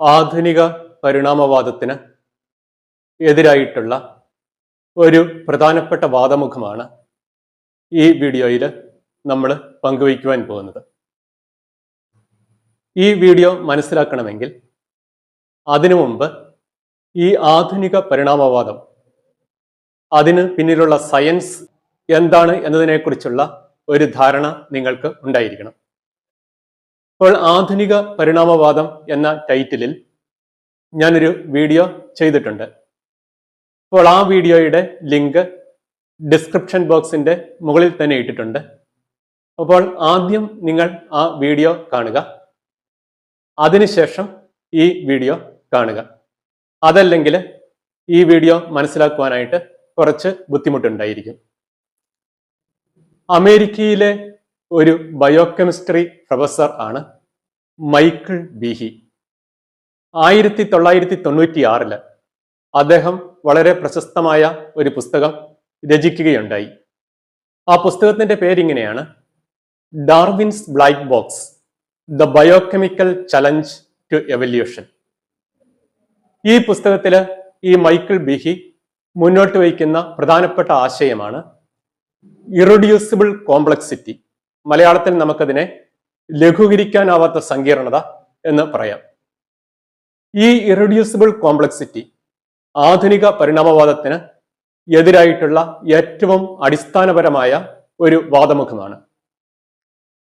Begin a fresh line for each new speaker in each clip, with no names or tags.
ആധുനിക പരിണാമവാദത്തിന് എതിരായിട്ടുള്ള ഒരു പ്രധാനപ്പെട്ട വാദമുഖമാണ് ഈ വീഡിയോയിൽ നമ്മൾ പങ്കുവയ്ക്കുവാൻ പോകുന്നത്. ഈ വീഡിയോ മനസ്സിലാക്കണമെങ്കിൽ അതിനു മുമ്പ് ഈ ആധുനിക പരിണാമവാദം അതിന് പിന്നിലുള്ള സയൻസ് എന്താണ് എന്നതിനെക്കുറിച്ചുള്ള ഒരു ധാരണ നിങ്ങൾക്ക് ഉണ്ടായിരിക്കണം. അപ്പോൾ ആധുനിക പരിണാമവാദം എന്ന ടൈറ്റിലിൽ ഞാനൊരു വീഡിയോ ചെയ്തിട്ടുണ്ട്. അപ്പോൾ ആ വീഡിയോയുടെ ലിങ്ക് ഡിസ്ക്രിപ്ഷൻ ബോക്സിന്റെ മുകളിൽ തന്നെ ഇട്ടിട്ടുണ്ട്. അപ്പോൾ ആദ്യം നിങ്ങൾ ആ വീഡിയോ കാണുക. അതിനുശേഷം ഈ വീഡിയോ കാണുക. അതല്ലെങ്കിൽ ഈ വീഡിയോ മനസ്സിലാക്കുവാനായിട്ട് കുറച്ച് ബുദ്ധിമുട്ടുണ്ടായിരിക്കും. അമേരിക്കയിലെ ഒരു ബയോകെമിസ്ട്രി പ്രൊഫസർ ആണ് മൈക്കിൾ ബീഹി. ആയിരത്തി തൊള്ളായിരത്തി തൊണ്ണൂറ്റി ആറിൽ അദ്ദേഹം വളരെ പ്രശസ്തമായ ഒരു പുസ്തകം രചിക്കുകയുണ്ടായി. ആ പുസ്തകത്തിന്റെ പേരിങ്ങനെയാണ് Darwin's black box the biochemical challenge to evolution. ഈ പുസ്തകത്തിൽ ഈ മൈക്കിൾ ബിഹി മുന്നോട്ട് വയ്ക്കുന്ന പ്രധാനപ്പെട്ട ആശയമാണ് ഇറഡ്യൂസിബിൾ കോംപ്ലക്സിറ്റി. മലയാളത്തിൽ നമുക്കതിനെ ലഘൂകരിക്കാനാവാത്ത സങ്കീർണത എന്ന് പറയാം. ഈ ഇറഡ്യൂസിബിൾ കോംപ്ലക്സിറ്റി ആധുനിക പരിണാമവാദത്തിന് എതിരായിട്ടുള്ള ഏറ്റവും അടിസ്ഥാനപരമായ ഒരു വാദമുഖമാണ്.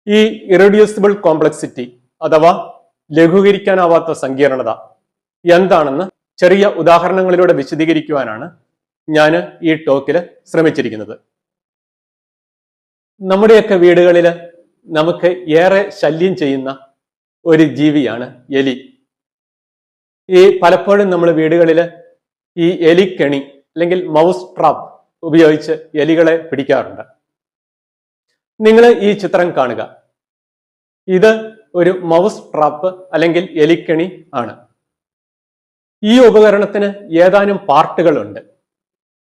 ഈ ഇറഡ്യൂസിബിൾ കോംപ്ലക്സിറ്റി അഥവാ ലഘൂകരിക്കാനാവാത്ത സങ്കീർണത എന്താണെന്ന് ചെറിയ ഉദാഹരണങ്ങളിലൂടെ വിശദീകരിക്കുവാനാണ് ഞാൻ ഈ ടോക്കിൽ ശ്രമിച്ചിരിക്കുന്നത്. നമ്മുടെയൊക്കെ വീടുകളിൽ നമുക്ക് ഏറെ ശല്യം ചെയ്യുന്ന ഒരു ജീവിയാണ് എലി. ഈ പലപ്പോഴും നമ്മൾ വീടുകളിൽ ഈ എലിക്കെണി അല്ലെങ്കിൽ മൗസ് ട്രാപ്പ് ഉപയോഗിച്ച് എലികളെ പിടിക്കാറുണ്ട്. നിങ്ങൾ ഈ ചിത്രം കാണുക. ഇത് ഒരു മൗസ് ട്രാപ്പ് അല്ലെങ്കിൽ എലിക്കെണി ആണ്. ഈ ഉപകരണത്തിന് ഏതാനും പാർട്ടുകളുണ്ട്.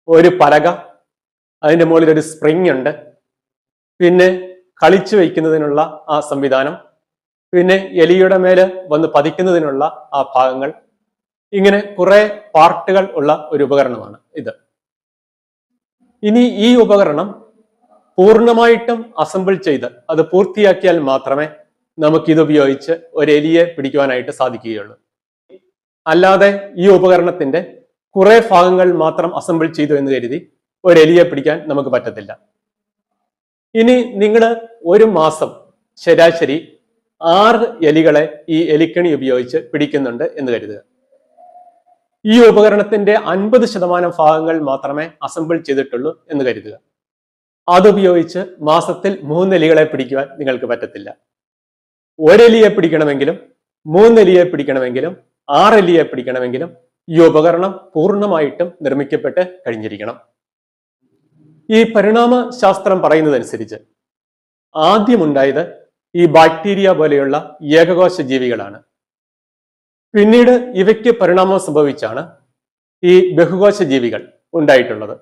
ഒരു പലക അതിന്റെ മുകളിൽ ഒരു സ്പ്രിങ് ഉണ്ട്. പിന്നെ കളിച്ചു വയ്ക്കുന്നതിനുള്ള ആ സംവിധാനം പിന്നെ എലിയുടെ മേലെ വന്ന് പതിക്കുന്നതിനുള്ള ആ ഭാഗങ്ങൾ ഇങ്ങനെ കുറെ പാർട്ടുകൾ ഉള്ള ഒരു ഉപകരണമാണ് ഇത്. ഇനി ഈ ഉപകരണം പൂർണമായിട്ടും അസംബിൾ ചെയ്ത് അത് പൂർത്തിയാക്കിയാൽ മാത്രമേ നമുക്കിത് ഉപയോഗിച്ച് ഒരു എലിയെ പിടിക്കുവാനായിട്ട് സാധിക്കുകയുള്ളൂ. അല്ലാതെ ഈ ഉപകരണത്തിന്റെ കുറെ ഭാഗങ്ങൾ മാത്രം അസംബിൾ ചെയ്തു എന്ന് കരുതി ഒരു എലിയെ പിടിക്കാൻ നമുക്ക് പറ്റത്തില്ല. ഇനി നിങ്ങൾ ഒരു മാസം ശരാശരി ആറ് എലികളെ ഈ എലിക്കണി ഉപയോഗിച്ച് പിടിക്കുന്നുണ്ട് എന്ന് കരുതുക. ഈ ഉപകരണത്തിന്റെ അൻപത് ശതമാനം ഭാഗങ്ങൾ മാത്രമേ അസംബിൾ ചെയ്തിട്ടുള്ളൂ എന്ന് കരുതുക. അതുപയോഗിച്ച് മാസത്തിൽ മൂന്ന് എലികളെ പിടിക്കുവാൻ നിങ്ങൾക്ക് പറ്റത്തില്ല. ഒരെലിയെ പിടിക്കണമെങ്കിലും മൂന്നെലിയെ പിടിക്കണമെങ്കിലും ആറെലിയെ പിടിക്കണമെങ്കിലും ഈ ഉപകരണം പൂർണമായിട്ടും നിർമ്മിക്കപ്പെട്ട് കഴിഞ്ഞിരിക്കണം. ഈ പരിണാമ ശാസ്ത്രം പറയുന്നതനുസരിച്ച് ആദ്യമുണ്ടായത് ഈ ബാക്ടീരിയ പോലെയുള്ള ഏകകോശ ജീവികളാണ്. പിന്നീട് ഇവയ്ക്ക് പരിണാമം സംഭവിച്ചാണ് ഈ ബഹുകോശ ജീവികൾ ഉണ്ടായിട്ടുള്ളത്.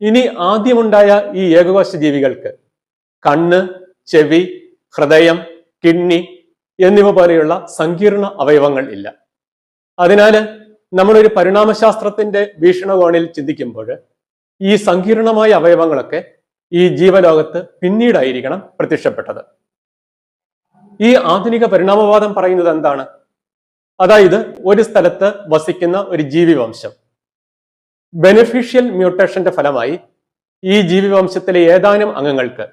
ഇനി ആദ്യമുണ്ടായ ഈ ഏകകോശ ജീവികൾക്ക് കണ്ണ് ചെവി ഹൃദയം കിഡ്നി എന്നിവ പോലെയുള്ള സങ്കീർണ അവയവങ്ങൾ ഇല്ല. അതിനാൽ നമ്മളൊരു പരിണാമശാസ്ത്രത്തിന്റെ വീക്ഷണകോണിൽ ചിന്തിക്കുമ്പോൾ ഈ സങ്കീർണമായ അവയവങ്ങളൊക്കെ ഈ ജീവലോകത്ത് പിന്നീടായിരിക്കണം പ്രത്യക്ഷപ്പെട്ടത്. ഈ ആധുനിക പരിണാമവാദം പറയുന്നത് എന്താണ്? അതായത് ഒരു സ്ഥലത്ത് വസിക്കുന്ന ഒരു ജീവിവംശം ബെനിഫിഷ്യൽ മ്യൂട്ടേഷന്റെ ഫലമായി ഈ ജീവിവംശത്തിലെ ഏതാനും അംഗങ്ങൾക്ക്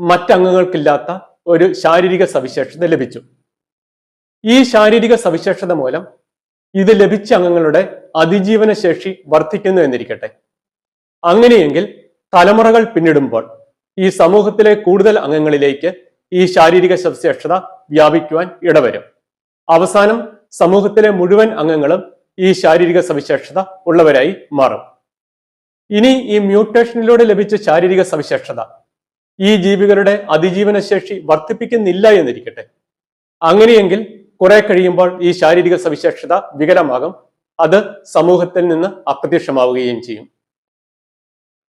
മറ്റംഗങ്ങൾക്കില്ലാത്ത ഒരു ശാരീരിക സവിശേഷത ലഭിച്ചു. ഈ ശാരീരിക സവിശേഷത മൂലം ഇത് ലഭിച്ച അംഗങ്ങളുടെ അതിജീവന ശേഷി വർദ്ധിക്കുന്നു എന്നിരിക്കട്ടെ. അങ്ങനെയെങ്കിൽ തലമുറകൾ പിന്നിടുമ്പോൾ ഈ സമൂഹത്തിലെ കൂടുതൽ അംഗങ്ങളിലേക്ക് ഈ ശാരീരിക സവിശേഷത വ്യാപിക്കുവാൻ ഇടവരും. അവസാനം സമൂഹത്തിലെ മുഴുവൻ അംഗങ്ങളും ഈ ശാരീരിക സവിശേഷത ഉള്ളവരായി മാറും. ഇനി ഈ മ്യൂട്ടേഷനിലൂടെ ലഭിച്ച ശാരീരിക സവിശേഷത ഈ ജീവികളുടെ അതിജീവന ശേഷി വർദ്ധിപ്പിക്കുന്നില്ല എന്നിരിക്കട്ടെ. അങ്ങനെയെങ്കിൽ കുറെ കഴിയുമ്പോൾ ഈ ശാരീരിക സവിശേഷത വികലമാകും. അത് സമൂഹത്തിൽ നിന്ന് അപ്രത്യക്ഷമാവുകയും ചെയ്യും.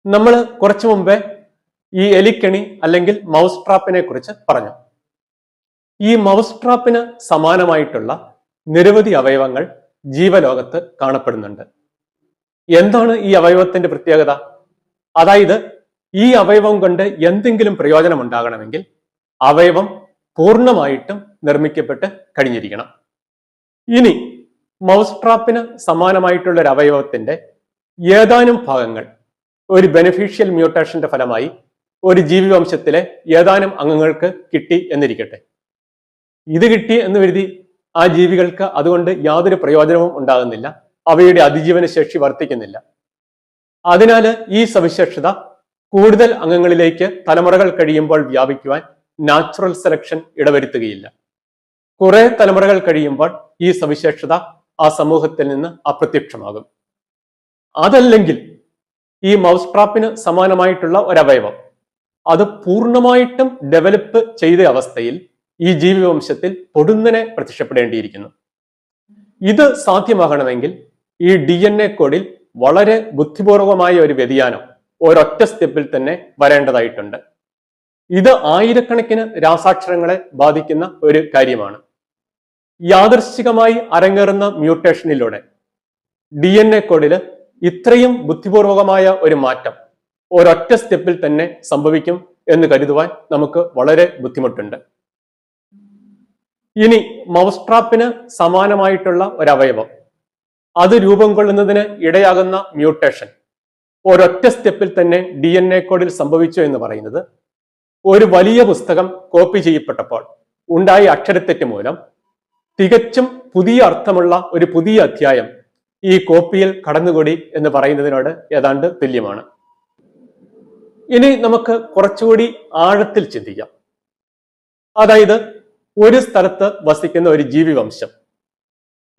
നമ്മൾ കുറച്ചു മുമ്പേ ഈ എലിക്കണി അല്ലെങ്കിൽ മൗസ് ട്രാപ്പിനെ കുറിച്ച് പറഞ്ഞു. ഈ മൗസ് ട്രാപ്പിന് സമാനമായിട്ടുള്ള നിരവധി അവയവങ്ങൾ ജീവലോകത്ത് കാണപ്പെടുന്നുണ്ട്. എന്താണ് ഈ അവയവത്തിന്റെ പ്രത്യേകത? അതായത് ഈ അവയവം കൊണ്ട് എന്തെങ്കിലും പ്രയോജനം ഉണ്ടാകണമെങ്കിൽ അവയവം പൂർണമായിട്ടും നിർമ്മിക്കപ്പെട്ട് കഴിഞ്ഞിരിക്കണം. ഇനി മൗസ് ട്രാപ്പിന് സമാനമായിട്ടുള്ള ഒരു അവയവത്തിന്റെ ഏതാനും ഭാഗങ്ങൾ ഒരു ബെനിഫിഷ്യൽ മ്യൂട്ടേഷന്റെ ഫലമായി ഒരു ജീവിവംശത്തിലെ ഏതാനും അംഗങ്ങൾക്ക് കിട്ടി എന്നിരിക്കട്ടെ. ഇത് കിട്ടി എന്ന് കരുതി ആ ജീവികൾക്ക് അതുകൊണ്ട് യാതൊരു പ്രയോജനവും ഉണ്ടാകുന്നില്ല. അവയുടെ അതിജീവന ശേഷി വർദ്ധിക്കുന്നില്ല. അതിനാൽ ഈ സവിശേഷത കൂടുതൽ അംഗങ്ങളിലേക്ക് തലമുറകൾ കഴിയുമ്പോൾ വ്യാപിക്കുവാൻ നാച്ചുറൽ സെലക്ഷൻ ഇടവരുത്തുകയില്ല. കുറെ തലമുറകൾ കഴിയുമ്പോൾ ഈ സവിശേഷത ആ സമൂഹത്തിൽ നിന്ന് അപ്രത്യക്ഷമാകും. അതല്ലെങ്കിൽ ഈ മൗസ് ട്രാപ്പിന് സമാനമായിട്ടുള്ള ഒരവയവം. അത് പൂർണമായിട്ടും ഡെവലപ്പ് ചെയ്ത അവസ്ഥയിൽ ഈ ജീവിവംശത്തിൽ പൊടുന്നനെ പ്രത്യക്ഷപ്പെടേണ്ടിയിരിക്കുന്നു. ഇത് സാധ്യമാകണമെങ്കിൽ ഈ ഡി എൻ എ കോഡിൽ വളരെ ബുദ്ധിപൂർവമായ ഒരു വ്യതിയാനം ഒരൊറ്റ സ്റ്റെപ്പിൽ തന്നെ വരേണ്ടതായിട്ടുണ്ട്. ഇത് ആയിരക്കണക്കിന് രാസാക്ഷരങ്ങളെ ബാധിക്കുന്ന ഒരു കാര്യമാണ്. യാദർശികമായി അരങ്ങേറുന്ന മ്യൂട്ടേഷനിലൂടെ ഡി എൻ എ കോഡിൽ ഇത്രയും ബുദ്ധിപൂർവകമായ ഒരു മാറ്റം ഒരൊറ്റ സ്റ്റെപ്പിൽ തന്നെ സംഭവിക്കും എന്ന് കരുതുവാൻ നമുക്ക് വളരെ ബുദ്ധിമുട്ടുണ്ട്. ഇനി മൗസ് ട്രാപ്പിന് സമാനമായിട്ടുള്ള ഒരവയവം. അത് രൂപം കൊള്ളുന്നതിന് ഇടയാകുന്ന മ്യൂട്ടേഷൻ. ഒരൊറ്റ സ്റ്റെപ്പിൽ തന്നെ ഡി എൻ എ കോഡിൽ സംഭവിച്ചു എന്ന് പറയുന്നത് ഒരു വലിയ പുസ്തകം കോപ്പി ചെയ്യപ്പെട്ടപ്പോൾ ഉണ്ടായ അക്ഷരത്തെറ്റ് മൂലം തികച്ചും പുതിയ അർത്ഥമുള്ള ഒരു പുതിയ അധ്യായം ഈ കോപ്പിയിൽ കടന്നുകൂടി എന്ന് പറയുന്നതിനോട് ഏതാണ്ട് തുല്യമാണ്. ഇനി നമുക്ക് കുറച്ചുകൂടി ആഴത്തിൽ ചിന്തിക്കാം. അതായത് ഒരു സ്ഥലത്ത് വസിക്കുന്ന ഒരു ജീവിവംശം.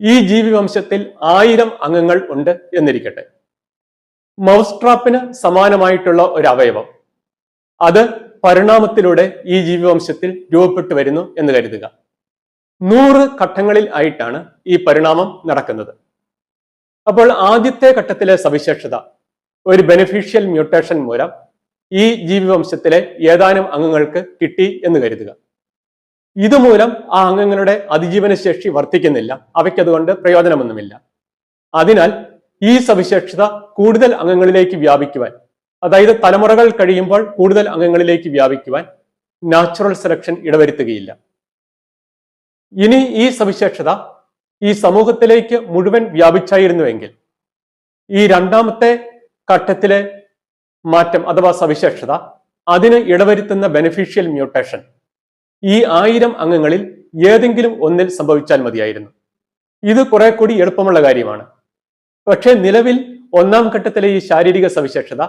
ഈ ജീവിവംശത്തിൽ ആയിരം അംഗങ്ങൾ ഉണ്ട് എന്നിരിക്കട്ടെ. മൗസ് ട്രാപ്പിന് സമാനമായിട്ടുള്ള ഒരു അവയവം. അത് പരിണാമത്തിലൂടെ ഈ ജീവിവംശത്തിൽ രൂപപ്പെട്ടു വരുന്നു എന്ന് കരുതുക. നൂറ് ഘട്ടങ്ങളിൽ ആയിട്ടാണ് ഈ പരിണാമം നടക്കുന്നത്. അപ്പോൾ ആദ്യത്തെ ഘട്ടത്തിലെ സവിശേഷത ഒരു ബെനിഫിഷ്യൽ മ്യൂട്ടേഷൻ മൂലം ഈ ജീവിവംശത്തിലെ ഏതാനും അംഗങ്ങൾക്ക് കിട്ടി എന്ന് കരുതുക. ഇതുമൂലം ആ അംഗങ്ങളുടെ അതിജീവന ശേഷി വർദ്ധിക്കുന്നില്ല അവയ്ക്കതുകൊണ്ട് പ്രയോജനമൊന്നുമില്ല. അതിനാൽ ഈ സവിശേഷത കൂടുതൽ അംഗങ്ങളിലേക്ക് വ്യാപിക്കുവാൻ അതായത് തലമുറകൾ കഴിയുമ്പോൾ കൂടുതൽ അംഗങ്ങളിലേക്ക് വ്യാപിക്കുവാൻ നാച്ചുറൽ സെലക്ഷൻ ഇടവരുത്തുകയില്ല. ഇനി ഈ സവിശേഷത ഈ സമൂഹത്തിലേക്ക് മുഴുവൻ വ്യാപിച്ചായിരുന്നുവെങ്കിൽ ഈ രണ്ടാമത്തെ ഘട്ടത്തിലെ മാറ്റം അഥവാ സവിശേഷത അതിന് ഇടവരുത്തുന്ന ബെനിഫിഷ്യൽ മ്യൂട്ടേഷൻ ഈ ആയിരം അംഗങ്ങളിൽ ഏതെങ്കിലും ഒന്നിൽ സംഭവിച്ചാൽ മതിയായിരുന്നു. ഇത് കുറെ കൂടി എളുപ്പമുള്ള കാര്യമാണ്. പക്ഷേ നിലവിൽ ഒന്നാം ഘട്ടത്തിലെ ഈ ശാരീരിക സവിശേഷത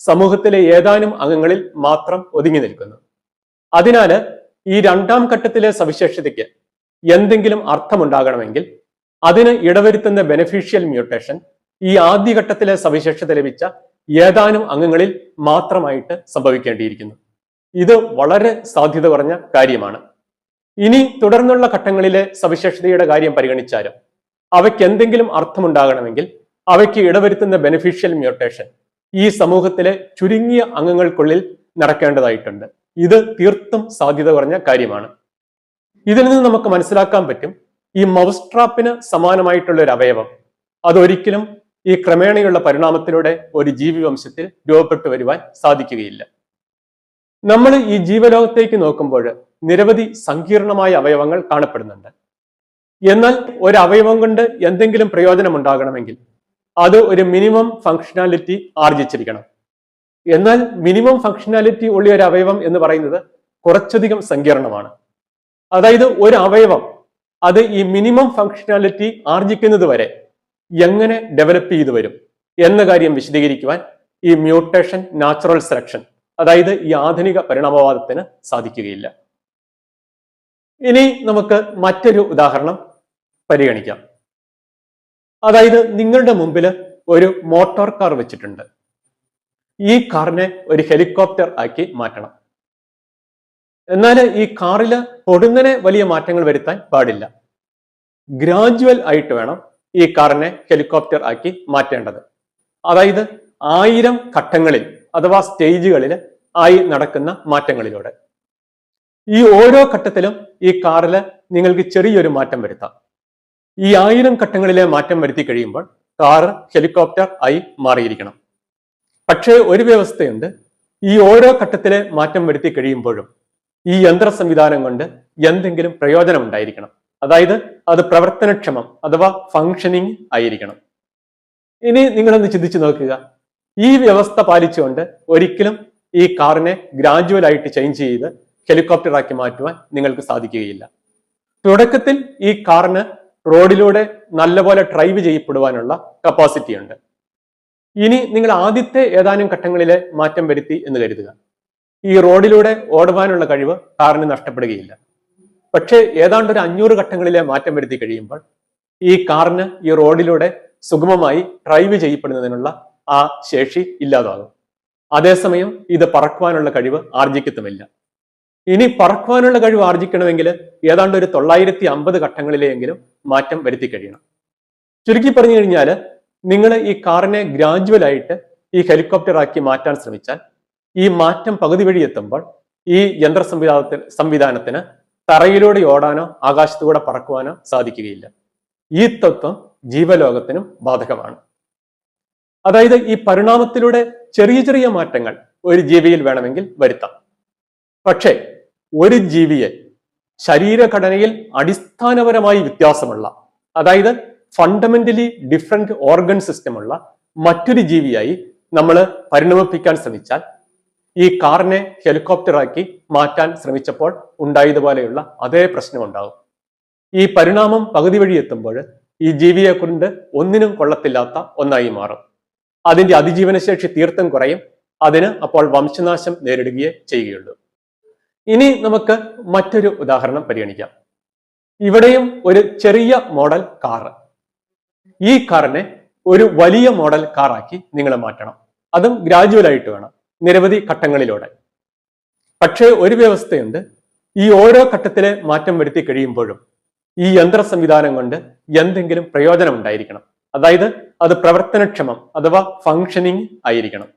സമൂഹത്തിലെ ഏതാനും അംഗങ്ങളിൽ മാത്രം ഒതുങ്ങി നിൽക്കുന്നു. അതിനാല് ഈ രണ്ടാം ഘട്ടത്തിലെ സവിശേഷതയ്ക്ക് എന്തെങ്കിലും അർത്ഥമുണ്ടാകണമെങ്കിൽ അതിന് ഇടവരുത്തുന്ന ബെനഫിഷ്യൽ മ്യൂട്ടേഷൻ ഈ ആദ്യഘട്ടത്തിലെ സവിശേഷത ലഭിച്ച ഏതാനും അംഗങ്ങളിൽ മാത്രമായിട്ട് സംഭവിക്കേണ്ടിയിരിക്കുന്നു. ഇത് വളരെ സാധ്യത കുറഞ്ഞ കാര്യമാണ്. ഇനി തുടർന്നുള്ള ഘട്ടങ്ങളിലെ സവിശേഷതയുടെ കാര്യം പരിഗണിച്ചാലും അവയ്ക്ക് എന്തെങ്കിലും അർത്ഥമുണ്ടാകണമെങ്കിൽ അവയ്ക്ക് ഇടവരുത്തുന്ന ബെനിഫിഷ്യൽ മ്യൂട്ടേഷൻ ഈ സമൂഹത്തിലെ ചുരുങ്ങിയ അംഗങ്ങൾക്കുള്ളിൽ നടക്കേണ്ടതായിട്ടുണ്ട്. ഇത് തീർത്തും സാധ്യത കുറഞ്ഞ കാര്യമാണ്. ഇതിൽ നിന്ന് നമുക്ക് മനസ്സിലാക്കാൻ പറ്റും ഈ മൗസ് ട്രാപ്പിന് സമാനമായിട്ടുള്ള ഒരു അവയവം. അതൊരിക്കലും ഈ ക്രമേണയുള്ള പരിണാമത്തിലൂടെ ഒരു ജീവിവംശത്തിൽ രൂപപ്പെട്ടു വരുവാൻ സാധിക്കുകയില്ല. നമ്മൾ ഈ ജീവലോകത്തേക്ക് നോക്കുമ്പോൾ നിരവധി സങ്കീർണമായ അവയവങ്ങൾ കാണപ്പെടുന്നുണ്ട്. എന്നാൽ ഒരു അവയവം കൊണ്ട് എന്തെങ്കിലും പ്രയോജനം ഉണ്ടാകണമെങ്കിൽ അത് ഒരു മിനിമം ഫങ്ഷനാലിറ്റി ആർജിച്ചിരിക്കണം. എന്നാൽ മിനിമം ഫങ്ഷനാലിറ്റി ഉള്ള ഒരു അവയവം എന്ന് പറയുന്നത് കുറച്ചധികം സങ്കീർണമാണ്. അതായത് ഒരു അവയവം അത് ഈ മിനിമം ഫങ്ഷനാലിറ്റി ആർജിക്കുന്നത് വരെ എങ്ങനെ ഡെവലപ്പ് ചെയ്തു വരും എന്ന കാര്യം വിശദീകരിക്കുവാൻ ഈ മ്യൂട്ടേഷൻ നാച്ചുറൽ സെലക്ഷൻ അതായത് ഈ ആധുനിക പരിണാമവാദത്തിന് സാധിക്കുകയില്ല. ഇനി നമുക്ക് മറ്റൊരു ഉദാഹരണം പരിഗണിക്കാം. അതായത് നിങ്ങളുടെ മുമ്പിൽ ഒരു മോട്ടോർ കാർ വെച്ചിട്ടുണ്ട്. ഈ കാറിനെ ഒരു ഹെലികോപ്റ്റർ ആക്കി മാറ്റണം. എന്നാൽ ഈ കാറിൽ പൊടുന്നനെ വലിയ മാറ്റങ്ങൾ വരുത്താൻ പാടില്ല. ഗ്രാജുവൽ ആയിട്ട് വേണം ഈ കാറിനെ ഹെലികോപ്റ്റർ ആക്കി മാറ്റേണ്ടത്. അതായത് ആയിരം ഘട്ടങ്ങളിൽ അഥവാ സ്റ്റേജുകളിൽ ആയി നടക്കുന്ന മാറ്റങ്ങളിലൂടെ. ഈ ഓരോ ഘട്ടത്തിലും ഈ കാറിൽ നിങ്ങൾക്ക് ചെറിയൊരു മാറ്റം വരുത്താം. ഈ ആയിരം ഘട്ടങ്ങളിലെ മാറ്റം വരുത്തി കഴിയുമ്പോൾ കാർ ഹെലികോപ്റ്റർ ആയി മാറിയിരിക്കണം. പക്ഷേ ഒരു വ്യവസ്ഥയുണ്ട്. ഈ ഓരോ ഘട്ടത്തിലെ മാറ്റം വരുത്തി കഴിയുമ്പോഴും ഈ യന്ത്ര സംവിധാനം കൊണ്ട് എന്തെങ്കിലും പ്രയോജനം ഉണ്ടായിരിക്കണം അതായത് അത് പ്രവർത്തനക്ഷമം അഥവാ ഫങ്ഷനിങ് ആയിരിക്കണം. ഇനി നിങ്ങളൊന്ന് ചിന്തിച്ചു നോക്കുക. ഈ വ്യവസ്ഥ പാലിച്ചുകൊണ്ട് ഒരിക്കലും ഈ കാറിനെ ഗ്രാജുവൽ ആയിട്ട് ചേഞ്ച് ചെയ്ത് ഹെലികോപ്റ്റർ ആക്കി മാറ്റുവാൻ നിങ്ങൾക്ക് സാധിക്കുകയില്ല. തുടക്കത്തിൽ ഈ കാറിന് റോഡിലൂടെ നല്ലപോലെ ഡ്രൈവ് ചെയ്യപ്പെടുവാനുള്ള കപ്പാസിറ്റി ഉണ്ട്. ഇനി നിങ്ങൾ ആദ്യത്തെ ഏതാനും ഘട്ടങ്ങളിലെ മാറ്റം വരുത്തി എന്ന് കരുതുക. ഈ റോഡിലൂടെ ഓടുവാനുള്ള കഴിവ് കാറിന് നഷ്ടപ്പെടുകയില്ല. പക്ഷേ ഏതാണ്ട് ഒരു അഞ്ഞൂറ് ഘട്ടങ്ങളിലെ മാറ്റം വരുത്തി കഴിയുമ്പോൾ ഈ കാറിന് ഈ റോഡിലൂടെ സുഗമമായി ഡ്രൈവ് ചെയ്യപ്പെടുന്നതിനുള്ള ആ ശേഷി ഇല്ലാതാകും. അതേസമയം ഇത് പറക്കുവാനുള്ള കഴിവ് ആർജിക്കത്തുമില്ല. ഇനി പറക്കുവാനുള്ള കഴിവ് ആർജിക്കണമെങ്കിൽ ഏതാണ്ട് ഒരു തൊള്ളായിരത്തി അമ്പത് ഘട്ടങ്ങളിലെയെങ്കിലും മാറ്റം വരുത്തി കഴിയണം. ചുരുക്കി പറഞ്ഞു കഴിഞ്ഞാൽ നിങ്ങൾ ഈ കാറിനെ ഗ്രാജുവൽ ആയിട്ട് ഈ ഹെലികോപ്റ്റർ ആക്കി മാറ്റാൻ ശ്രമിച്ചാൽ ഈ മാറ്റം പകുതി വഴി എത്തുമ്പോൾ ഈ യന്ത്ര സംവിധാനത്തിന് സംവിധാനത്തിന് തറയിലൂടെ ഓടാനോ ആകാശത്തുകൂടെ പറക്കുവാനോ സാധിക്കുകയില്ല. ഈ തത്വം ജീവലോകത്തിനും ബാധകമാണ്. അതായത് ഈ പരിണാമത്തിലൂടെ ചെറിയ ചെറിയ മാറ്റങ്ങൾ ഒരു ജീവിയിൽ വേണമെങ്കിൽ വരുത്താം. പക്ഷേ ഒരു ജീവിയെ ശരീരഘടനയിൽ അടിസ്ഥാനപരമായി വ്യത്യാസമുള്ള അതായത് ഫണ്ടമെന്റലി ഡിഫറെന്റ് ഓർഗൻ സിസ്റ്റമുള്ള മറ്റൊരു ജീവിയായി നമ്മൾ പരിണമിപ്പിക്കാൻ ശ്രമിച്ചാൽ ഈ കാറിനെ ഹെലികോപ്റ്ററാക്കി മാറ്റാൻ ശ്രമിച്ചപ്പോൾ ഉണ്ടായതുപോലെയുള്ള അതേ പ്രശ്നമുണ്ടാകും. ഈ പരിണാമം പകുതി വഴി എത്തുമ്പോൾ ഈ ജീവിയെ കൊണ്ട് ഒന്നിനും കൊള്ളത്തില്ലാത്ത ഒന്നായി മാറും. അതിന്റെ അതിജീവനശേഷി തീർത്തും കുറയും. അതിന് അപ്പോൾ വംശനാശം നേരിടുകയേ ചെയ്യുകയുള്ളൂ. ഇനി നമുക്ക് മറ്റൊരു ഉദാഹരണം പരിഗണിക്കാം. ഇവിടെയും ഒരു ചെറിയ മോഡൽ കാർ. ഈ കാറിനെ ഒരു വലിയ മോഡൽ കാറാക്കി നിങ്ങൾ മാറ്റണം. അതും ഗ്രാജുവൽ ആയിട്ട് വേണം. നിരവധി ഘട്ടങ്ങളിലൂടെ. പക്ഷേ ഒരു വ്യവസ്ഥയുണ്ട്. ഈ ഓരോ ഘട്ടത്തിലെ മാറ്റം വരുത്തി കഴിയുമ്പോഴും ഈ യന്ത്ര സംവിധാനം കൊണ്ട് എന്തെങ്കിലും പ്രയോജനം ഉണ്ടായിരിക്കണം. അതായത് അത് പ്രവർത്തനക്ഷമം അഥവാ ഫങ്ഷനിങ് ആയിരിക്കണം.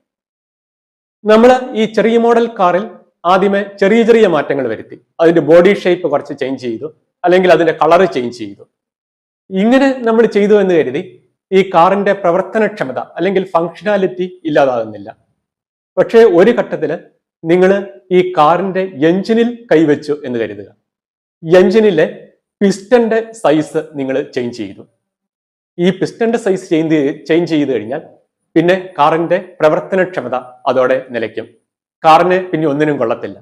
നമ്മൾ ഈ ചെറിയ മോഡൽ കാറിൽ ആദ്യമേ ചെറിയ ചെറിയ മാറ്റങ്ങൾ വരുത്തി. അതിന്റെ ബോഡി ഷേപ്പ് കുറച്ച് ചേഞ്ച് ചെയ്തു. അല്ലെങ്കിൽ അതിന്റെ കളർ ചേഞ്ച് ചെയ്തു. ഇങ്ങനെ നമ്മൾ ചെയ്തു എന്ന് കരുതി ഈ കാറിന്റെ പ്രവർത്തനക്ഷമത അല്ലെങ്കിൽ ഫങ്ഷനാലിറ്റി ഇല്ലാതാകുന്നില്ല. പക്ഷേ ഒരു ഘട്ടത്തിൽ നിങ്ങൾ ഈ കാറിന്റെ എഞ്ചിനിൽ കൈവച്ചു എന്ന് കരുതുക. എഞ്ചിനിലെ പിസ്റ്റന്റെ സൈസ് നിങ്ങൾ ചേഞ്ച് ചെയ്തു. ഈ പിസ്റ്റന്റെ സൈസ് ചേഞ്ച് ചേഞ്ച് ചെയ്ത് കഴിഞ്ഞാൽ പിന്നെ കാറിന്റെ പ്രവർത്തനക്ഷമത അതോടെ നിലയ്ക്കും. കാറിന് പിന്നെ ഒന്നിനും കൊള്ളത്തില്ല.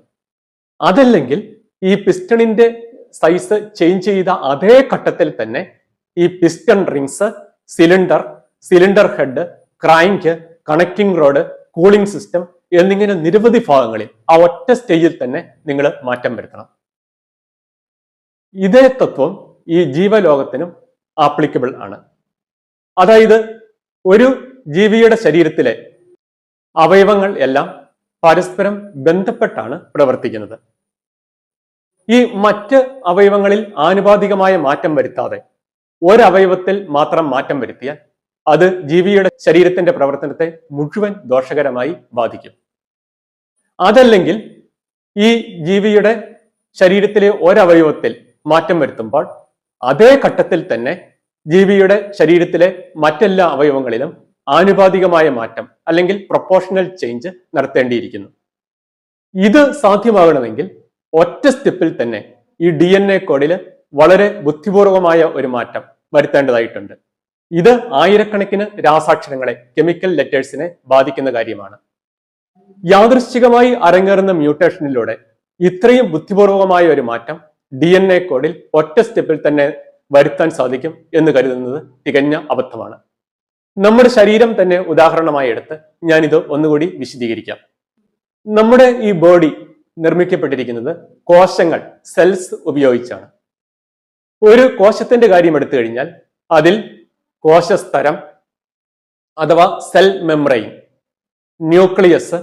അതല്ലെങ്കിൽ ഈ പിസ്റ്റണിന്റെ സൈസ് ചേഞ്ച് ചെയ്ത അതേ ഘട്ടത്തിൽ തന്നെ ഈ piston rings cylinder cylinder head crank connecting rod cooling system എന്നിങ്ങനെ നിരവധി ഭാഗങ്ങളിൽ ആ ഒറ്റ സ്റ്റേജിൽ തന്നെ നിങ്ങൾ മാറ്റം വരുത്തണം. ഇതേ തത്വം ഈ ജീവലോകത്തിനും ആപ്ലിക്കബിൾ ആണ്. അതായത് ഒരു ജീവിയുടെ ശരീരത്തിലെ അവയവങ്ങൾ എല്ലാം പരസ്പരം ബന്ധപ്പെട്ടാണ് പ്രവർത്തിക്കുന്നത്. ഈ മറ്റ് അവയവങ്ങളിൽ ആനുപാതികമായ മാറ്റം വരുത്താതെ ഒരവയവത്തിൽ മാത്രം മാറ്റം വരുത്തിയാൽ അത് ജീവിയുടെ ശരീരത്തിന്റെ പ്രവർത്തനത്തെ മുഴുവൻ ദോഷകരമായി ബാധിക്കും. അതല്ലെങ്കിൽ ഈ ജീവിയുടെ ശരീരത്തിലെ ഒരവയവത്തിൽ മാറ്റം വരുത്തുമ്പോൾ അതേ ഘട്ടത്തിൽ തന്നെ ജീവിയുടെ ശരീരത്തിലെ മറ്റെല്ലാ അവയവങ്ങളിലും ആനുപാതികമായ മാറ്റം അല്ലെങ്കിൽ പ്രൊപ്പോഷണൽ ചേഞ്ച് നടത്തേണ്ടിയിരിക്കുന്നു. ഇത് സാധ്യമാകണമെങ്കിൽ ഒറ്റ സ്റ്റെപ്പിൽ തന്നെ ഈ ഡി എൻ എ കോഡിൽ വളരെ ബുദ്ധിപൂർവമായ ഒരു മാറ്റം വരുത്തേണ്ടതായിട്ടുണ്ട്. ഇത് ആയിരക്കണക്കിന് രാസാക്ഷരങ്ങളെ കെമിക്കൽ ലെറ്റേഴ്സിനെ ബാധിക്കുന്ന കാര്യമാണ്. യാദൃശ്ചികമായി അരങ്ങേറുന്ന മ്യൂട്ടേഷനിലൂടെ ഇത്രയും ബുദ്ധിപൂർവകമായ ഒരു മാറ്റം ഡി എൻ എ കോഡിൽ ഒറ്റ സ്റ്റെപ്പിൽ തന്നെ വരുത്താൻ സാധിക്കും എന്ന് കരുതുന്നത് തികഞ്ഞ അബദ്ധമാണ്. നമ്മുടെ ശരീരം തന്നെ ഉദാഹരണമായി എടുത്ത് ഞാനിത് ഒന്നുകൂടി വിശദീകരിക്കാം. നമ്മുടെ ഈ ബോഡി നിർമ്മിക്കപ്പെട്ടിരിക്കുന്നത് കോശങ്ങൾ സെൽസ് ഉപയോഗിച്ചാണ്. ഒരു കോശത്തിന്റെ കാര്യം എടുത്തു കഴിഞ്ഞാൽ അതിൽ കോശസ്തരം അഥവാ cell membrane nucleus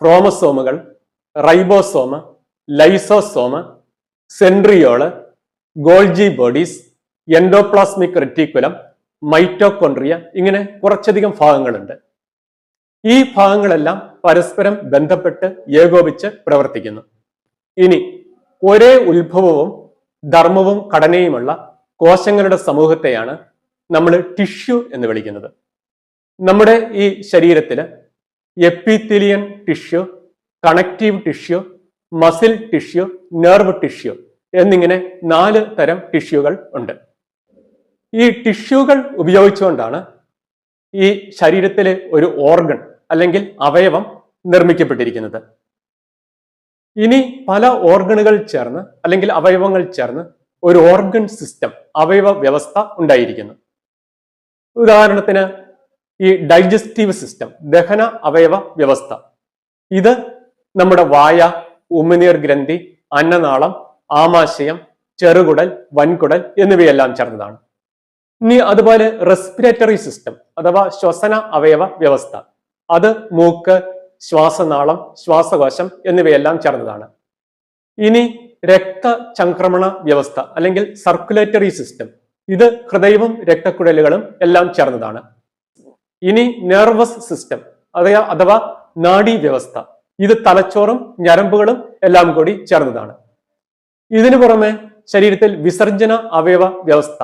ക്രോമസോമുകൾ ribosome lysosome centriole Golgi bodies endoplasmic reticulum mitochondria ഇങ്ങനെ കുറച്ചധികം ഭാഗങ്ങളുണ്ട്. ഈ ഭാഗങ്ങളെല്ലാം പരസ്പരം ബന്ധപ്പെട്ട് ഏകോപിച്ച് പ്രവർത്തിക്കുന്നു. ഇനി ഒരേ ഉത്ഭവവും ധർമ്മവും ഘടനയുമുള്ള കോശങ്ങളുടെ സമൂഹത്തെയാണ് നമ്മൾ ടിഷ്യൂ എന്ന് വിളിക്കുന്നത്. നമ്മുടെ ഈ ശരീരത്തിൽ epithelial tissue connective tissue muscle tissue nerve tissue എന്നിങ്ങനെ നാല് തരം ടിഷ്യൂകൾ ഉണ്ട്. ഈ ടിഷ്യൂകൾ ഉപയോഗിച്ചുകൊണ്ടാണ് ഈ ശരീരത്തിലെ ഒരു ഓർഗൺ അല്ലെങ്കിൽ അവയവം നിർമ്മിക്കപ്പെട്ടിരിക്കുന്നത്. ഇനി പല ഓർഗണുകൾ ചേർന്ന് അല്ലെങ്കിൽ അവയവങ്ങൾ ചേർന്ന് ഒരു ഓർഗൺ സിസ്റ്റം അവയവ വ്യവസ്ഥ ഉണ്ടായിരിക്കുന്നു. ഉദാഹരണത്തിന് ഈ ഡൈജസ്റ്റീവ് സിസ്റ്റം ദഹന അവയവ വ്യവസ്ഥ. ഇത് നമ്മുടെ വായ ഉമിനീർ ഗ്രന്ഥി അന്നനാളം ആമാശയം ചെറുകുടൽ വൻകുടൽ എന്നിവയെല്ലാം ചേർന്നതാണ്. ഇനി അതുപോലെ റെസ്പിറേറ്ററി സിസ്റ്റം അഥവാ ശ്വസന അവയവ വ്യവസ്ഥ. അത് മൂക്ക് ശ്വാസനാളം ശ്വാസകോശം എന്നിവയെല്ലാം ചേർന്നതാണ്. ഇനി രക്തചംക്രമണ വ്യവസ്ഥ അല്ലെങ്കിൽ സർക്കുലേറ്ററി സിസ്റ്റം ഇത് ഹൃദയവും രക്തക്കുഴലുകളും എല്ലാം ചേർന്നതാണ്. ഇനി നെർവസ് സിസ്റ്റം അതായത് അഥവാ നാഡീ വ്യവസ്ഥ ഇത് തലച്ചോറും ഞരമ്പുകളും എല്ലാം കൂടി ചേർന്നതാണ്. ഇതിനു പുറമെ ശരീരത്തിൽ വിസർജന അവയവ വ്യവസ്ഥ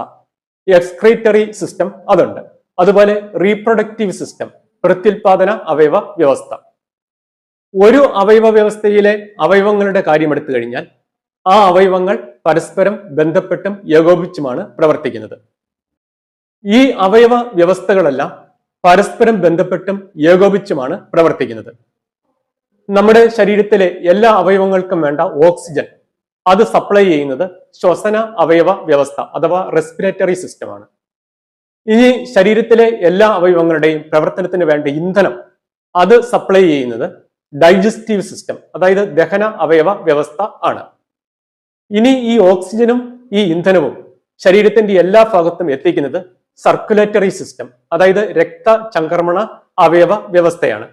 എക്സ്ക്രീറ്ററി സിസ്റ്റം അതുണ്ട്. അതുപോലെ റീപ്രൊഡക്റ്റീവ് സിസ്റ്റം പ്രത്യുൽപാദന അവയവ വ്യവസ്ഥ. ഒരു അവയവ വ്യവസ്ഥയിലെ അവയവങ്ങളുടെ കാര്യമെടുത്തു കഴിഞ്ഞാൽ ആ അവയവങ്ങൾ പരസ്പരം ബന്ധപ്പെട്ടും ഏകോപിച്ചുമാണ് പ്രവർത്തിക്കുന്നത്. ഈ അവയവ വ്യവസ്ഥകളെല്ലാം പരസ്പരം ബന്ധപ്പെട്ടും ഏകോപിച്ചുമാണ് പ്രവർത്തിക്കുന്നത്. നമ്മുടെ ശരീരത്തിലെ എല്ലാ അവയവങ്ങൾക്കും വേണ്ട ഓക്സിജൻ അത് സപ്ലൈ ചെയ്യുന്നത് ശ്വസന അവയവ വ്യവസ്ഥ അഥവാ റെസ്പിറേറ്ററി സിസ്റ്റമാണ്. ഇനി ശരീരത്തിലെ എല്ലാ അവയവങ്ങളുടെയും പ്രവർത്തനത്തിന് വേണ്ട ഇന്ധനം അത് സപ്ലൈ ചെയ്യുന്നത് ഡൈജസ്റ്റീവ് സിസ്റ്റം അതായത് ദഹന അവയവ വ്യവസ്ഥ ആണ്. ഇനി ഈ ഓക്സിജനും ഈ ഇന്ധനവും ശരീരത്തിന്റെ എല്ലാ ഭാഗത്തും എത്തിക്കുന്നത് സർക്കുലേറ്ററി സിസ്റ്റം അതായത് രക്തചംക്രമണ അവയവ വ്യവസ്ഥയാണ്.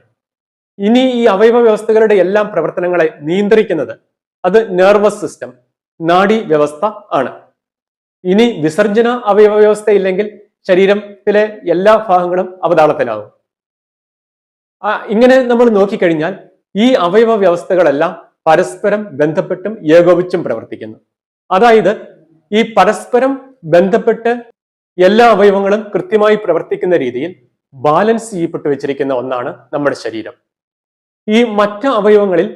ഇനി ഈ അവയവ വ്യവസ്ഥകളുടെ എല്ലാം പ്രവർത്തനങ്ങളെ നിയന്ത്രിക്കുന്നത് അത് നെർവസ് സിസ്റ്റം നാഡി വ്യവസ്ഥ ആണ്. ഇനി വിസർജന അവയവ വ്യവസ്ഥ ഇല്ലെങ്കിൽ ശരീരത്തിലെ എല്ലാ ഭാഗങ്ങളും അവതാളത്തിലാകും ഇങ്ങനെ നമ്മൾ നോക്കിക്കഴിഞ്ഞാൽ ഈ അവയവ വ്യവസ്ഥകളെല്ലാം പരസ്പരം ബന്ധപ്പെട്ടും ഏകോപിച്ചും പ്രവർത്തിക്കുന്നു. അതായത് ഈ പരസ്പരം ബന്ധപ്പെട്ട് എല്ലാ അവയവങ്ങളും കൃത്യമായി പ്രവർത്തിക്കുന്ന രീതിയിൽ ബാലൻസ് ചെയ്യപ്പെട്ടു വെച്ചിരിക്കുന്ന ഒന്നാണ് നമ്മുടെ ശരീരം. ഈ മറ്റ് അവയവങ്ങളിൽ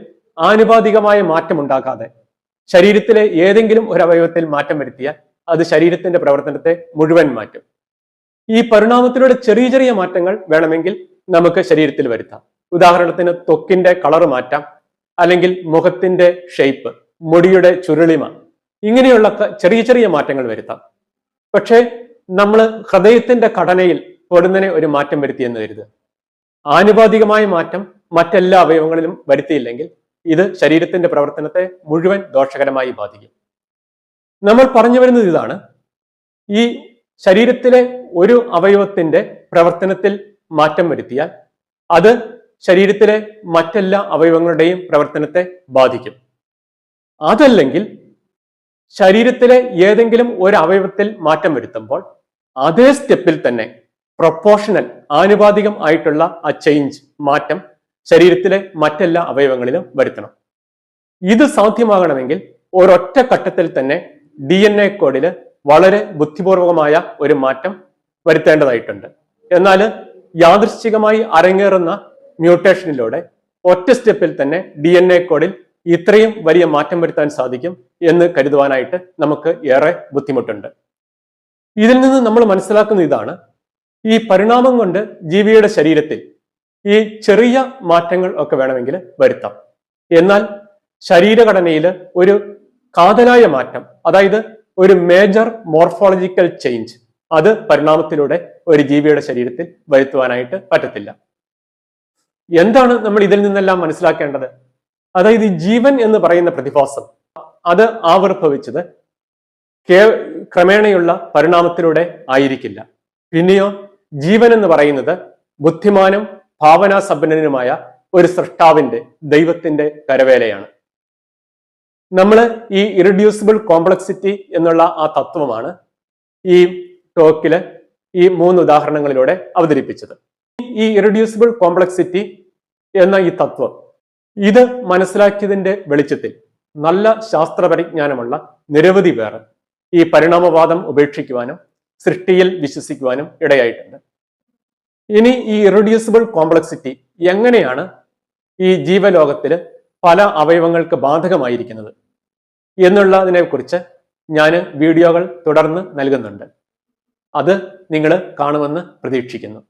ആനുപാതികമായ മാറ്റം ഉണ്ടാക്കാതെ ശരീരത്തിലെ ഏതെങ്കിലും ഒരു അവയവത്തിൽ മാറ്റം വരുത്തിയാൽ അത് ശരീരത്തിന്റെ പ്രവർത്തനത്തെ മുഴുവൻ മാറ്റും. ഈ പരിണാമത്തിലൂടെ ചെറിയ ചെറിയ മാറ്റങ്ങൾ വേണമെങ്കിൽ നമുക്ക് ശരീരത്തിൽ വരുത്താം. ഉദാഹരണത്തിന് തൊക്കിന്റെ കളർ മാറ്റാം. അല്ലെങ്കിൽ മുഖത്തിന്റെ ഷേപ്പ് മുടിയുടെ ചുരുളിമ ഇങ്ങനെയുള്ള ചെറിയ ചെറിയ മാറ്റങ്ങൾ വരുത്താം. പക്ഷേ നമ്മൾ ഹൃദയത്തിന്റെ ഘടനയിൽ പൊടുന്നനെ ഒരു മാറ്റം വരുത്തിയെന്ന് കരുത് ആനുപാതികമായ മാറ്റം മറ്റെല്ലാ അവയവങ്ങളിലും വരുത്തിയില്ലെങ്കിൽ ഇത് ശരീരത്തിന്റെ പ്രവർത്തനത്തെ മുഴുവൻ ദോഷകരമായി ബാധിക്കും. നമ്മൾ പറഞ്ഞു വരുന്നത് ഇതാണ്. ഈ ശരീരത്തിലെ ഒരു അവയവത്തിന്റെ പ്രവർത്തനത്തിൽ മാറ്റം വരുത്തിയാൽ അത് ശരീരത്തിലെ മറ്റെല്ലാ അവയവങ്ങളുടെയും പ്രവർത്തനത്തെ ബാധിക്കും. അതല്ലെങ്കിൽ ശരീരത്തിലെ ഏതെങ്കിലും ഒരു അവയവത്തിൽ മാറ്റം വരുത്തുമ്പോൾ അതേ സ്റ്റെപ്പിൽ തന്നെ പ്രൊപ്പോഷണൽ ആനുപാതികം ആയിട്ടുള്ള ആ ചേഞ്ച് മാറ്റം ശരീരത്തിലെ മറ്റെല്ലാ അവയവങ്ങളിലും വരുത്തണം. ഇത് സാധ്യമാകണമെങ്കിൽ ഒരൊറ്റ ഘട്ടത്തിൽ തന്നെ ഡി എൻ എ കോഡിൽ വളരെ ബുദ്ധിപൂർവകമായ ഒരു മാറ്റം വരുത്തേണ്ടതായിട്ടുണ്ട്. എന്നാൽ യാദൃശ്ചികമായി അരങ്ങേറുന്ന മ്യൂട്ടേഷനിലൂടെ ഒറ്റ സ്റ്റെപ്പിൽ തന്നെ ഡി എൻ എ കോഡിൽ ഇത്രയും വലിയ മാറ്റം വരുത്താൻ സാധിക്കും എന്ന് കരുതുവാനായിട്ട് നമുക്ക് ഏറെ ബുദ്ധിമുട്ടുണ്ട്. ഇതിൽ നിന്ന് നമ്മൾ മനസ്സിലാക്കുന്ന ഇതാണ്. ഈ പരിണാമം കൊണ്ട് ജീവിയുടെ ശരീരത്തിൽ ഈ ചെറിയ മാറ്റങ്ങൾ ഒക്കെ വേണമെങ്കിൽ വരുത്താം. എന്നാൽ ശരീരഘടനയിൽ ഒരു കാതലായ മാറ്റം അതായത് ഒരു മേജർ മോർഫോളജിക്കൽ ചേഞ്ച് അത് പരിണാമത്തിലൂടെ ഒരു ജീവിയുടെ ശരീരത്തിൽ വരുത്തുവാനായിട്ട് പറ്റത്തില്ല. എന്താണ് നമ്മൾ ഇതിൽ നിന്നെല്ലാം മനസ്സിലാക്കേണ്ടത്? അതായത് ജീവൻ എന്ന് പറയുന്ന പ്രതിഭാസം. അത് ആവിർഭവിച്ചത് കേ- ക്രമേണയുള്ള പരിണാമത്തിലൂടെ ആയിരിക്കില്ല. പിന്നെയോ ജീവൻ എന്ന് പറയുന്നത് ബുദ്ധിമാനും ഭാവനാ സമ്പന്നനുമായ ഒരു സൃഷ്ടാവിന്റെ ദൈവത്തിന്റെ കരവേലയാണ്. നമ്മൾ ഈ ഇറഡ്യൂസിബിൾ കോംപ്ലക്സിറ്റി എന്നുള്ള ആ തത്വമാണ് ഈ ടോക്കിൽ ഈ മൂന്ന് ഉദാഹരണങ്ങളിലൂടെ അവതരിപ്പിച്ചത്. ഈ ഇറഡ്യൂസിബിൾ കോംപ്ലക്സിറ്റി എന്ന ഈ തത്വം. ഇത് മനസ്സിലാക്കിയതിന്റെ വെളിച്ചത്തിൽ നല്ല ശാസ്ത്രപരിജ്ഞാനമുള്ള നിരവധി പേർ ഈ പരിണാമവാദം ഉപേക്ഷിക്കുവാനും സൃഷ്ടിയിൽ വിശ്വസിക്കുവാനും ഇടയായിട്ടുണ്ട്. ഇനി ഈ ഇറഡ്യൂസിബിൾ കോംപ്ലക്സിറ്റി എങ്ങനെയാണ് ഈ ജീവലോകത്തിൽ പല അവയവങ്ങൾക്ക് ബാധകമായിരിക്കുന്നത് എന്നുള്ളതിനെ കുറിച്ച് ഞാൻ വീഡിയോകൾ തുടർന്ന് നൽകുന്നുണ്ട്. അത് നിങ്ങൾ കാണുമെന്ന് പ്രതീക്ഷിക്കുന്നു.